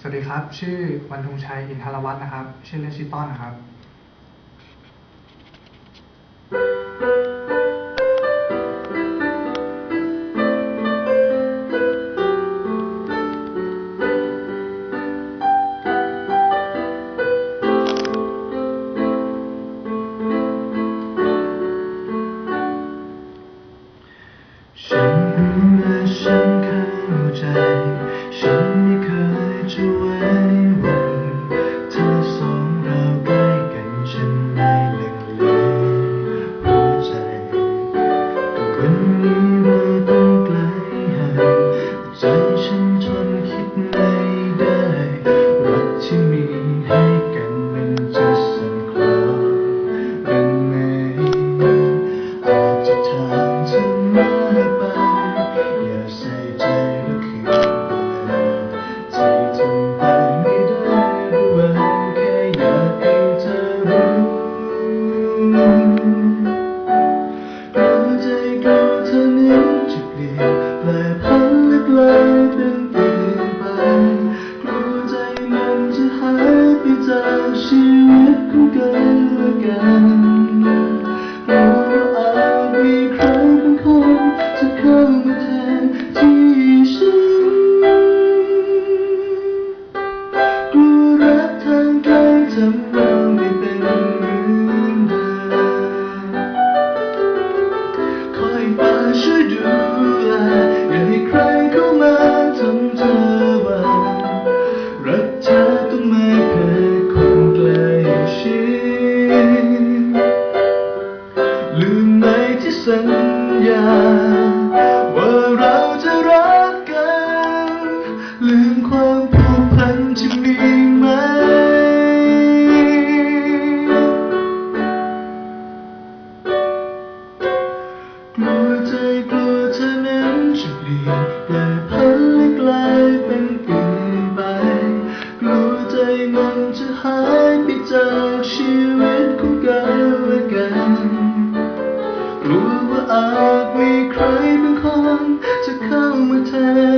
สวัสดีครับ ชื่อวันธงชัย อินทรวัฒน์นะครับ ชื่อเล่นชื่อต้อนนะครับำเราไม่เป็นเหมือนเดิมคอยฟ้าช่วยดูแลอย่าให้ใครเข้ามาทำเธอบาารักเธอต้องไม่แพ้คนใกล้ชิดลืมไหมที่สัญญา กลัวใจกลัวเธอนั้นจะเปลี่ยนแต่พันและกลายเป็นกินไป กลัวใจมันจะหายไปจากชีวิตของเราและกันกลัวว่าอาจมีใครบางคนจะเข้ามาแทน